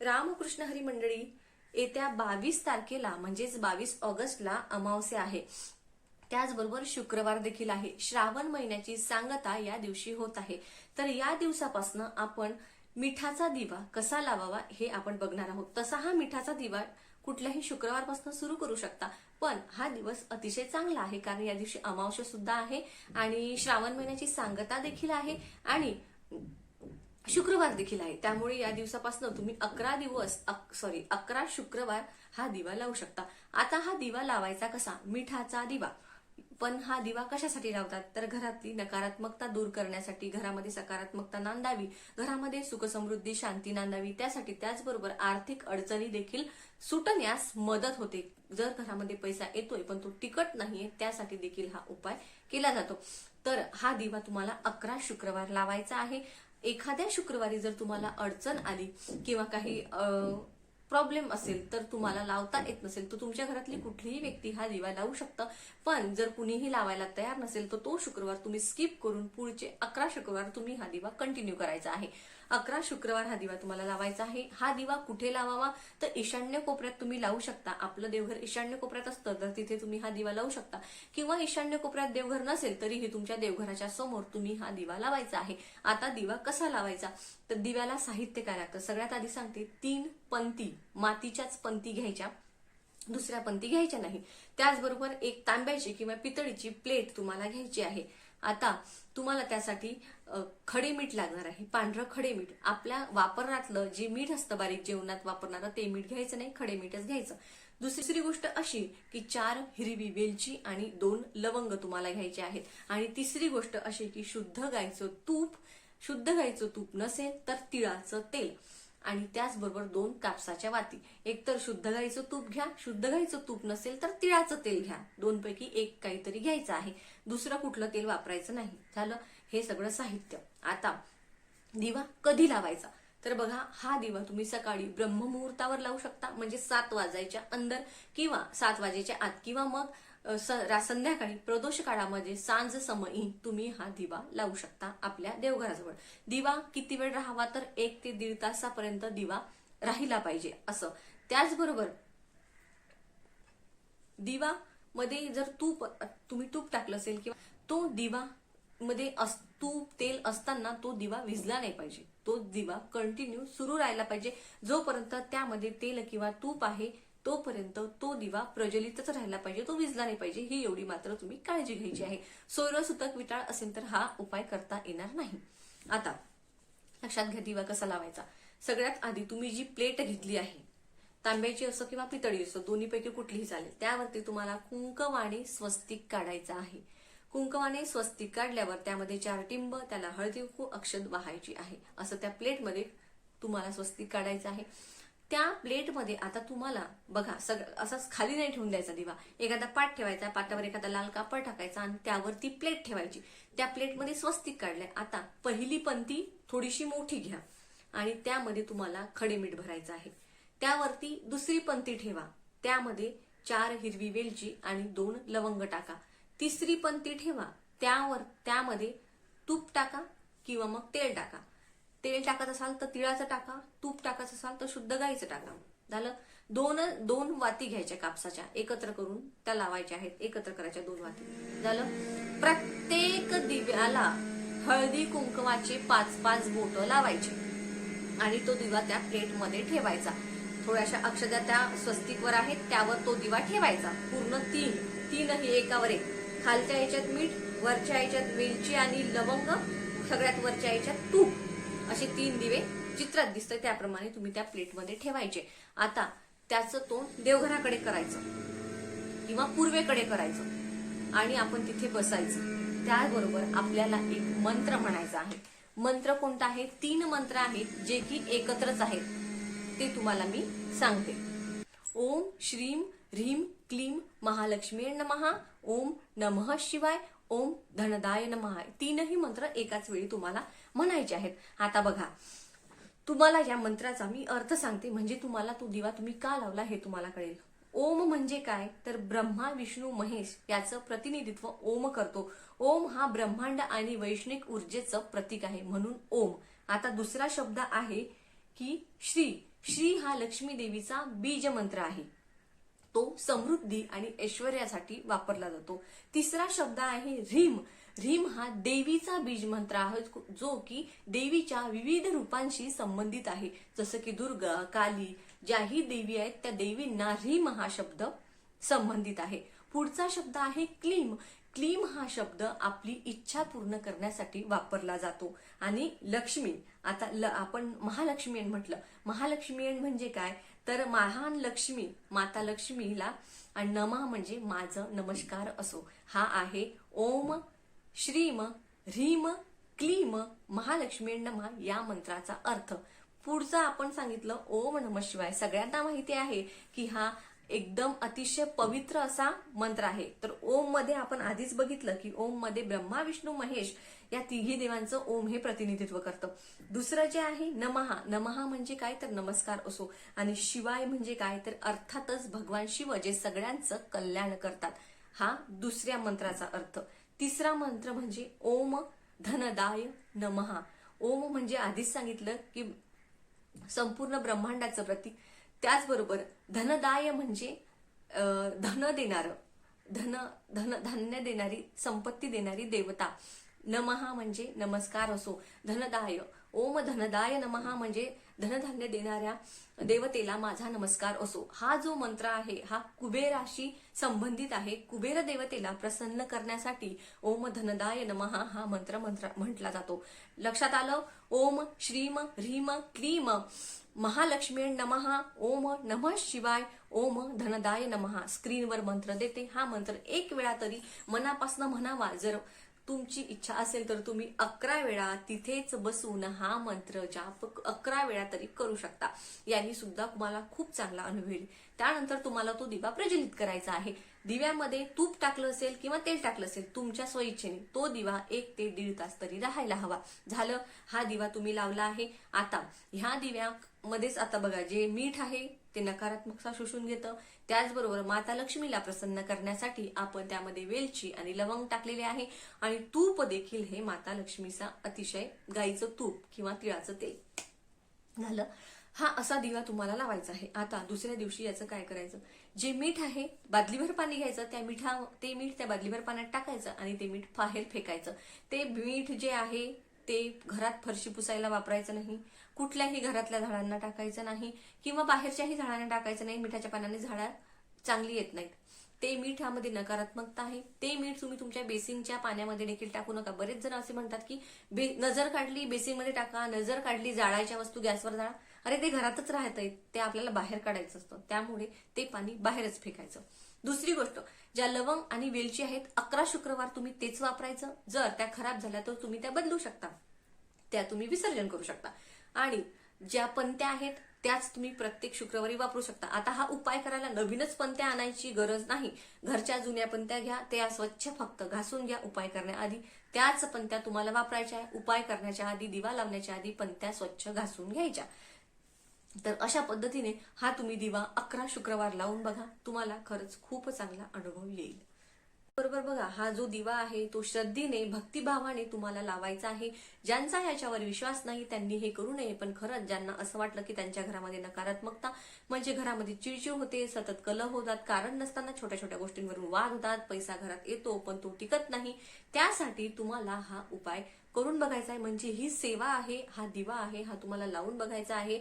रामकृष्ण हरी मंडळी येत्या बावीस तारखेला म्हणजेच बावीस ऑगस्टला अमावस्या आहे. त्याचबरोबर शुक्रवार देखील आहे. श्रावण महिन्याची सांगता या दिवशी होत आहे. तर या दिवसापासून आपण मिठाचा दिवा कसा लावावा हे आपण बघणार आहोत. तसा हा मिठाचा दिवा कुठल्याही शुक्रवारपासून सुरू करू शकता पण हा दिवस अतिशय चांगला आहे कारण या दिवशी अमावस्या सुद्धा आहे आणि श्रावण महिन्याची सांगता देखील आहे आणि शुक्रवार देखील आहे. त्यामुळे या दिवसापासून तुम्ही अकरा दिवस अक सॉरी अकरा शुक्रवार हा दिवा लावू शकता. आता हा दिवा लावायचा कसा? मिठाचा दिवा. पण हा दिवा कशासाठी लावतात? तर घरातली नकारात्मकता दूर करण्यासाठी घरामध्ये सकारात्मकता नांदावी घरामध्ये सुखसमृद्धी शांती नांदावी त्यासाठी त्याचबरोबर आर्थिक अडचणी देखील सुटण्यास मदत होते. जर घरामध्ये पैसा येतोय पण तो टिकत नाहीये त्यासाठी देखील हा उपाय केला जातो. तर हा दिवा तुम्हाला अकरा शुक्रवार लावायचा आहे. एखाद्या शुक्रवारी जर तुम्हाला अडचण आली किंवा काही प्रॉब्लेम असेल तर तुम्हाला लावता येत नसेल तर तुमच्या घरातली कुठलीही व्यक्ती हा दिवा लावू शकतं. पण जर कुणीही लावायला तयार नसेल तर तो शुक्रवार तुम्ही स्किप करून पुढचे अकरा शुक्रवार तुम्ही हा दिवा कंटिन्यू करायचा आहे. अकरा शुक्रवार हा दिवा तुम्हाला लावायचा आहे. हा दिवा कुठे लावावा? तर ईशान्य कोपऱ्यात तुम्ही लावू शकता. आपलं देवघर ईशान्य कोपऱ्यात असतं तर तिथे तुम्ही हा दिवा लावू शकता. किंवा ईशान्य कोपऱ्यात देवघर नसेल तरीही तुमच्या देवघराच्या समोर तुम्ही हा दिवा लावायचा आहे. आता दिवा कसा लावायचा? तर दिव्याला साहित्य काय लागतं सगळ्यात आधी सांगते तीन पंती मातीच्याच पंती घ्यायच्या. दुसऱ्या पंती घ्यायच्या नाही. त्याचबरोबर एक तांब्याची किंवा पितळीची प्लेट तुम्हाला घ्यायची आहे. आता तुम्हाला त्यासाठी खडे मीठ लागणार आहे. पांढरं खडे मीठ. आपल्या वापरण्यातलं जे मीठ असतं बारीक जेवणात वापरणारं ते मीठ घ्यायचं नाही खडे मीठच घ्यायचं. दुसरी गोष्ट अशी की चार हिरवी वेलची आणि दोन लवंग तुम्हाला घ्यायचे आहेत. आणि तिसरी गोष्ट अशी की शुद्ध गायचं तूप शुद्ध गायचं तूप नसेल तर तिळाचं तेल. आणि त्याचबरोबर दोन कापसाच्या वाती. एक तर शुद्ध गाईचं तूप घ्या शुद्ध गाईचं तूप नसेल तर तिळाचं तेल घ्या. दोनपैकी एक काहीतरी घ्यायचं आहे. दुसरं कुठलं तेल वापरायचं नाही. झालं? हे सगळं साहित्य. आता दिवा कधी लावायचा? तर बघा हा दिवा तुम्ही सकाळी ब्रह्ममुहूर्तावर लावू शकता. म्हणजे सात वाजायच्या अंदर किंवा सात वाजेच्या आत किंवा मग संध्याकाळी प्रदोष काळामध्ये सांज समयी तुम्ही हा दिवा लावू शकता आपल्या देवघराजवळ. दिवा किती वेळ राहावा तर एक ते दीड तासापर्यंत दिवा राहिला पाहिजे असं. त्याचबरोबर दिवा मध्ये जर तूप तुम्ही तूप टाकलं असेल किंवा तो दिवा मध्ये तूप तेल असताना तो दिवा विजला नाही पाहिजे. तो दिवा कंटिन्यू सुरू राहायला पाहिजे. जोपर्यंत त्यामध्ये तेल किंवा तूप आहे तोपर्यंत तो दिवा प्रज्वलितच राहिला पाहिजे तो विजला नाही पाहिजे ही एवढी मात्र तुम्ही काळजी घ्यायची आहे. सोयरं विटाळ असेल तर हा उपाय करता येणार नाही. आता लक्षात घ्या दिवा कसा लावायचा. सगळ्यात आधी तुम्ही जी प्लेट घेतली आहे तांब्याची असो किंवा पितळी असो दोन्हीपैकी कुठलीही चालेल त्यावरती तुम्हाला कुंकवाने स्वस्तिक काढायचं आहे. कुंकवाने स्वस्तिक काढल्यावर त्यामध्ये चार टिंब त्याला हळदी अक्षद वाहायची आहे. असं त्या प्लेटमध्ये तुम्हाला स्वस्तिक काढायचं आहे. त्या प्लेटमध्ये आता तुम्हाला बघा सगळं असंच खाली नाही ठेवून द्यायचा दिवा. एखादा पाट ठेवायचा पाटावर एखादा लाल कापड टाकायचा आणि त्यावरती प्लेट ठेवायची. त्या प्लेटमध्ये स्वस्तिक काढलंय. आता पहिली पंथी थोडीशी मोठी घ्या आणि त्यामध्ये तुम्हाला खडे मीठ भरायचं आहे. त्यावरती दुसरी पंथी ठेवा. त्यामध्ये चार हिरवी वेलची आणि दोन लवंग टाका. तिसरी पंथी ठेवा. त्यावर त्यामध्ये तूप टाका किंवा मग तेल टाका. तेल टाकत असाल तर तिळाचं टाका तूप टाकत असाल तर शुद्ध गाईचं टाका. झालं? दोन दोन वाती घ्यायच्या कापसाच्या एकत्र करून त्या लावायच्या आहेत एकत्र करायच्या दोन वाती. झालं? प्रत्येक दिव्याला हळदी कुंकवाचे पाच पाच बोट लावायचे. आणि तो दिवा त्या प्लेटमध्ये ठेवायचा. थोड्याशा अक्षदा त्या स्वस्तिकवर आहेत त्यावर तो दिवा ठेवायचा. पूर्ण तीन तीनही एकावर एक. खालच्या याच्यात मीठ वरच्या याच्यात वेलची आणि लवंग सगळ्यात वरच्या याच्यात तूप. असे तीन दिवे चित्रात दिसतंय त्याप्रमाणे तुम्ही त्या प्लेटमध्ये ठेवायचे. आता त्याचं तोंड देवघराकडे करायचं किंवा पूर्वेकडे करायचं आणि आपण तिथे बसायचं. त्याबरोबर आपल्याला एक मंत्र म्हणायचा आहे. मंत्र कोणता आहे? तीन मंत्र आहेत जे की एकत्रच आहेत. ते तुम्हाला मी सांगते. ओम श्रीम ह्रीम क्लीम महालक्ष्मी नमहा ओम नमः शिवाय ओम धनदाय नमः. तीनही मंत्र एकाच वेळी तुम्हाला म्हणायचे आहेत. आता बघा तुम्हाला या मंत्राचा मी अर्थ सांगते म्हणजे तुम्हाला तो दिवा तुम्ही का लावला हे तुम्हाला कळेल. ओम म्हणजे काय? तर ब्रह्मा विष्णू महेश याचं प्रतिनिधित्व ओम करतो. ओम हा ब्रह्मांड आणि वैष्णिक ऊर्जेचं प्रतीक आहे म्हणून ओम. आता दुसरा शब्द आहे की श्री. श्री हा लक्ष्मी देवीचा बीज मंत्र आहे. तो समृद्धी आणि ऐश्वर्यासाठी वापरला जातो. तिसरा शब्द आहे रिम. रिम हा देवीचा बीज मंत्र आहे जो की देवीच्या विविध रूपांशी संबंधित आहे. जसं की दुर्गा काली ज्याही देवी आहेत त्या देवींना रिम हा शब्द संबंधित आहे. पुढचा शब्द आहे क्लीम. क्लीम हा शब्द आपली इच्छा पूर्ण करण्यासाठी वापरला जातो. आणि लक्ष्मी आता ल, आपण महालक्ष्मी म्हटलं. महालक्ष्मी म्हणजे काय? तर महान लक्ष्मी माता लक्ष्मीला आणि नमा म्हणजे माझं नमस्कार असो. हा आहे ओम श्रीम ह्रीम क्लीम महालक्ष्मी नमा या मंत्राचा अर्थ. पुढचा आपण सांगितलं ओम नम शिवाय. सगळ्यांना माहिती आहे की हा एकदम अतिशय पवित्र असा मंत्र आहे. तर ओममध्ये आपण आधीच बघितलं की ओममध्ये ब्रह्मा विष्णू महेश या तिघी देवांचं ओम हे प्रतिनिधित्व करतं. दुसरं जे आहे नमहा नमहा म्हणजे काय? तर नमस्कार असो. आणि शिवाय म्हणजे काय? तर अर्थातच भगवान शिव जे सगळ्यांचं कल्याण करतात. हा दुसऱ्या मंत्राचा अर्थ. तिसरा मंत्र म्हणजे ओम धनदाय नमहा ओम म्हणजे आधीच सांगितलं की संपूर्ण ब्रह्मांडाचं प्रतीक. त्याचबरोबर धनदाय म्हणजे धन देणारं. धन धन धान्य देणारी संपत्ती देणारी देवता. नमहा म्हणजे नमस्कार असो. धनदाय ओम धनदाय नमहा म्हणजे धनधान्य देणाऱ्या देवतेला माझा नमस्कार असो. हा जो मंत्र आहे हा कुबेराशी संबंधित आहे कुबेर देवतेला प्रसन्न करण्यासाठी ओम धनदाय नमहा हा मंत्र मंत्र म्हटला जातो. लक्षात आलं? ओम श्रीम ह्रीम क्लीम महालक्ष्मी नमहा ओम नमः शिवाय ओम धनदाय नमहा स्क्रीनवर मंत्र देते. हा मंत्र एक वेळा तरी मनापासून म्हणावा. जर तुमची इच्छा असेल तर तुम्ही अकरा वेळा तिथेच बसून हा मंत्र जाप अकरा वेळा तरी करू शकता. यांनी सुद्धा तुम्हाला खूप चांगला अनुभव येईल. त्यानंतर तुम्हाला तो दिवा प्रज्वलित करायचा आहे. दिव्यामध्ये तूप टाकलं असेल किंवा तेल टाकलं असेल तुमच्या स्वइच्छेने तो दिवा एक ते दीड तास तरी राहायला हवा. झालं हा दिवा तुम्ही लावला आहे. आता ह्या दिव्यामध्येच आता बघा जे मीठ आहे ते नकारात्मकता शोषून घेतं. त्याचबरोबर माता लक्ष्मीला प्रसन्न करण्यासाठी आपण त्यामध्ये वेलची आणि लवंग टाकलेले आहे. आणि तूप देखील हे माता लक्ष्मीचा अतिशय गाईचं तूप किंवा तिळाचं तेल. झालं. हा असा दिवा तुम्हाला लावायचा आहे. आता दुसऱ्या दिवशी याचं काय करायचं? जे मीठ आहे बादलीभर पाणी घ्यायचं. त्या मिठा ते मीठ त्या बादलीभर पाण्यात टाकायचं आणि ते मीठ बाहेर फेकायचं. ते मीठ जे आहे ते घरात फरशी पुसायला वापरायचं नाही कुठल्याही घरातल्या झाडांना टाकायचं नाही किंवा बाहेरच्याही झाडांना टाकायचं नाही मिठाच्या पाण्याने झाडा चांगली येत नाहीत. ते मीठामध्ये नकारात्मकता आहे. ते मीठ तुम्ही तुमच्या बेसिनच्या पाण्यामध्ये देखील टाकू नका. बरेच जण असे म्हणतात की बे नजर काढली बेसिनमध्ये टाका नजर काढली जाळायच्या वस्तू गॅसवर जाळा. अरे ते घरातच राहत आहेत ते आपल्याला बाहेर काढायचं असतं. त्यामुळे ते पाणी बाहेरच फेकायचं. दुसरी गोष्ट ज्या लवंग आणि वेलची आहेत अकरा शुक्रवार तुम्ही तेच वापरायचं. जर त्या खराब झाल्या तर तुम्ही त्या बदलू शकता. त्या तुम्ही विसर्जन करू शकता. आणि ज्या पंत्या आहेत त्याच तुम्ही प्रत्येक शुक्रवारी वापरू शकता. आता हा उपाय करायला नवीनच पंत्या आणायची गरज नाही. घरच्या जुन्या पंत्या घ्या त्या स्वच्छ फक्त घासून घ्या उपाय करण्याआधी. त्याच पंत्या तुम्हाला वापरायच्या आहे. उपाय करण्याच्या आधी दिवा लावण्याच्या आधी पंत्या स्वच्छ घासून घ्यायच्या. तर अशा पद्धतीने हा तुम्ही दिवा अकरा शुक्रवार लावून बघा. तुम्हाला खरंच खूप चांगला अनुभव येईल. बरोबर बघा हा जो दिवा आहे तो श्रद्धेने भक्तिभावाने तुम्हाला लावायचा आहे. ज्यांचा याच्यावर विश्वास नाही त्यांनी हे करू नये. पण खरंच ज्यांना असं वाटलं की त्यांच्या घरामध्ये नकारात्मकता म्हणजे घरामध्ये चिडचिड होते सतत कलह होतात कारण नसताना छोट्या छोट्या गोष्टींवरून वाद होतात पैसा घरात येतो पण तो टिकत नाही. त्यासाठी तुम्हाला हा उपाय करून बघायचा आहे. म्हणजे ही सेवा आहे हा दिवा आहे हा तुम्हाला लावून बघायचा आहे.